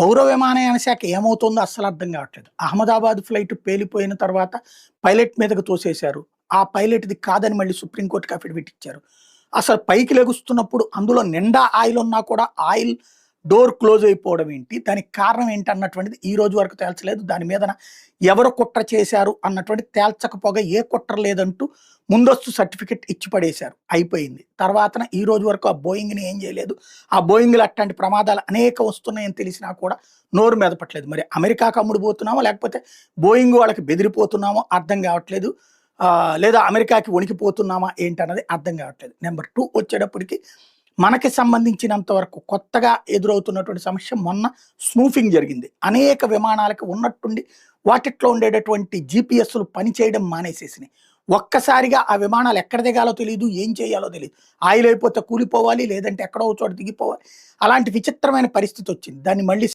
పౌర విమానయాన శాఖ ఏమవుతుందో అస్సలు అర్థం కావట్లేదు. అహ్మదాబాద్ ఫ్లైట్ పేలిపోయిన తర్వాత పైలట్ మీదకు తోసేశారు. ఆ పైలట్ది కాదని మళ్ళీ సుప్రీంకోర్టుకి అఫిడవిట్ ఇచ్చారు. అసలు పైకి లెగుస్తున్నప్పుడు అందులో నిండా ఆయిల్ ఉన్నా కూడా ఆయిల్ డోర్ క్లోజ్ అయిపోవడం ఏంటి? దానికి కారణం ఏంటి అన్నటువంటిది ఈ రోజు వరకు తేల్చలేదు. దాని మీద ఎవరు కుట్ర చేశారు అన్నటువంటి తేల్చకపోగా ఏ కుట్ర లేదంటూ ముందస్తు సర్టిఫికెట్ ఇచ్చి పడేశారు అయిపోయింది. తర్వాత ఈ రోజు వరకు ఆ బోయింగ్ని ఏం చేయలేదు. ఆ బోయింగ్లు అట్లాంటి ప్రమాదాలు అనేక వస్తున్నాయని తెలిసినా కూడా నోరు మెదపట్లేదు మరి అమెరికాకు అమ్ముడు పోతున్నామో? లేకపోతే బోయింగ్ వాళ్ళకి బెదిరిపోతున్నామో? అర్థం కావట్లేదు. లేదా అమెరికాకి వణికిపోతున్నామా? ఏంటన్నది అర్థం కావట్లేదు. నెంబర్ టూ వచ్చేటప్పటికి మనకి సంబంధించినంత వరకు కొత్తగా ఎదురవుతున్నటువంటి సమస్య మొన్న స్నూఫింగ్ జరిగింది. అనేక విమానాలకు ఉన్నట్టుండి వాటిట్లో ఉండేటటువంటి జీపీఎస్లు పనిచేయడం మానేసేసినాయి. ఒక్కసారిగా ఆ విమానాలు ఎక్కడ దిగాలో తెలియదు ఏం చేయాలో తెలియదు ఆయిల్ అయిపోతే కూలిపోవాలి లేదంటే ఎక్కడో చోట దిగిపోవాలి. అలాంటి విచిత్రమైన పరిస్థితి వచ్చింది. దాన్ని మళ్ళీ